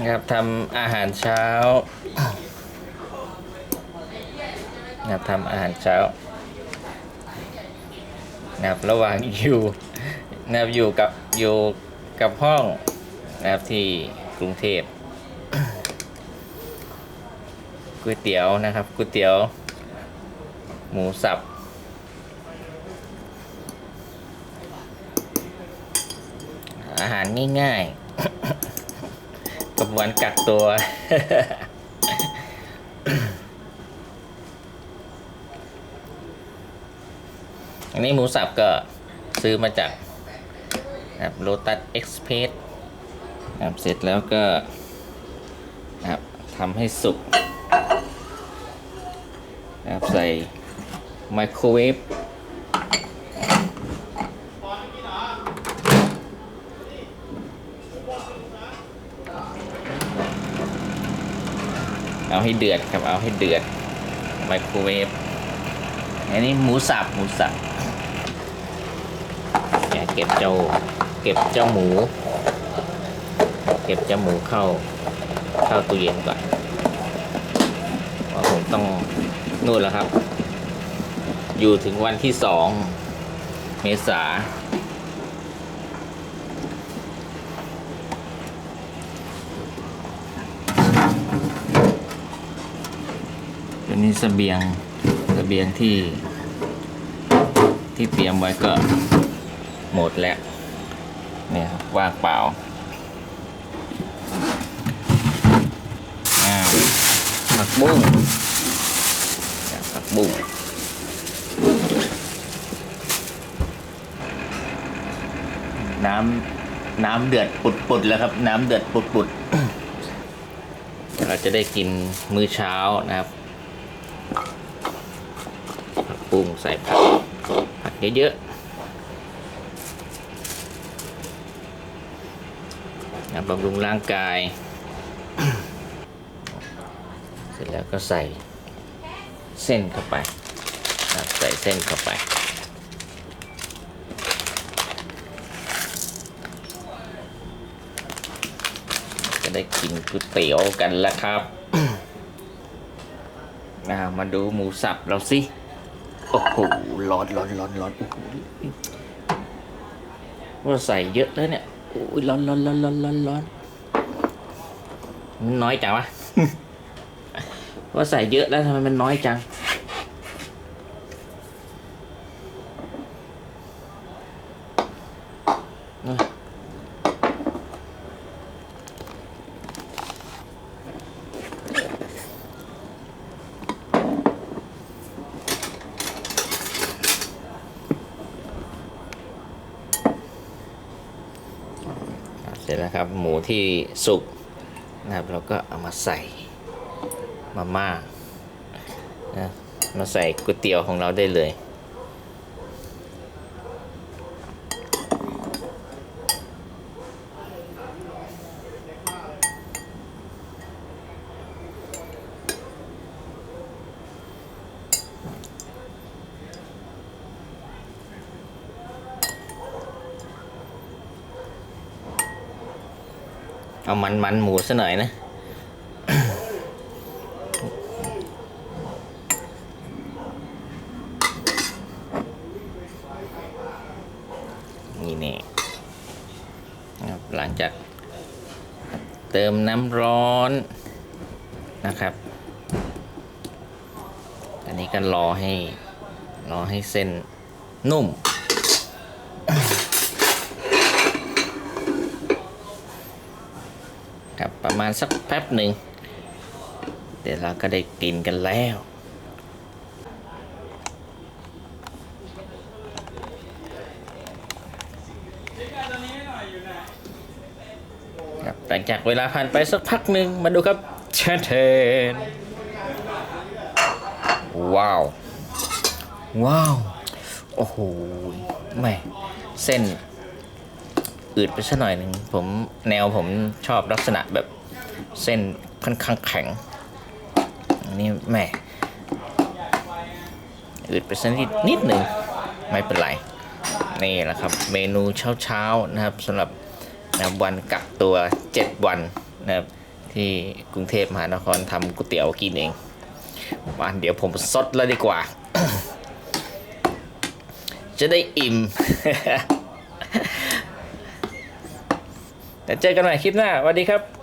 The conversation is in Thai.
นะครับทำอาหารเช้านะครับทำอาหารเช้านะครับระหว่างอยู่นะครับอยู่กับอยู่กับห้องนะครับที่กรุงเทพก๋วยเตี๋ยวนะครับก๋วยเตี๋ยว หมูสับอาหารง่ายๆ กับวันกักตัว อันนี้หมูสับก็ซื้อมาจากโลตัสเอ็กซ์เพสครับเสร็จแล้วก็ครับทำให้สุกครับใส่ไมโครเวฟ เอาให้เดือดครับเอาให้เดือดไมโครเวฟอันนี้หมูสับหมูสับเนี่ยเก็บเจ้าเก็บเจ้าหมู เก็บเจ้าหมูเข้าเข้าตู้เย็นก่อนเพราะผมต้องนู่นแล้วครับ อยู่ถึงวันที่สองเมษา ตัวนี้เสบียงเสบียงที่ ที่เตรียมไว้ก็หมดแล้ว เนี่ยว่างเปล่าอ้าวผักบุ้งผักบุ้งน้ำน้ำเดือดปุดๆแล้วครับ น้ำเดือดปุดๆเราจะได้กินมื้อเช้านะครับ ผักบุ้งใส่ผักผักเยอะๆนะบำรุงร่างกาย เสร็จแล้วก็ใส่เส้นเข้าไปนะใส่เส้นเข้าไปจะได้กินก๋วยเตี๋ยวกันแล้วครับอ่ามาดูหมูสับเราสิ โอ้โหร้อนร้อนร้อนร้อนโอ้โหว่าใส่เยอะแล้วเนี่ยโอ้ยร้อนร้อนร้อนร้อนร้อนร้อนมันน้อยจังวะว่าใส่เยอะแล้วทำไมมันน้อยจัง นะครับ หมูที่สุกนะครับเราก็เอามาใส่มาม่านะมาใส่ก๋วยเตี๋ยวของเราได้เลย เอามันมันหมูซะหน่อยนะ นี่นี่นะครับหลังจากเติมน้ำร้อนนะครับ อันนี้ก็รอให้ รอให้เส้นนุ่ม ครับ ประมาณสักแป๊บหนึ่ง เดี๋ยวเราก็ได้กินกันแล้ว ครับหลังจากเวลาผ่านไปสักพักหนึ่งมาดูครับเชนเทนว้าว ว้าว โอ้โหแม่เส้นอืดไปสักหน่อยหนึ่งผมแนวผมชอบลักษณะแบบ เส้นค่อนข้างแข็งอันนี้แม่อืดไปสักนิดนิดหนึ่งไม่เป็นไรนี่แหละครับ เมนูเช้าๆนะครับสำหรับนะวันกักตัว 7 วันนะครับที่กรุงเทพมหานครทำก๋วยเตี๋ยวกินเองมาเดี๋ยวผมซดแล้วดีกว่า จะได้อิ่ม แต่เจอกันใหม่คลิปหน้าสวัสดีครับ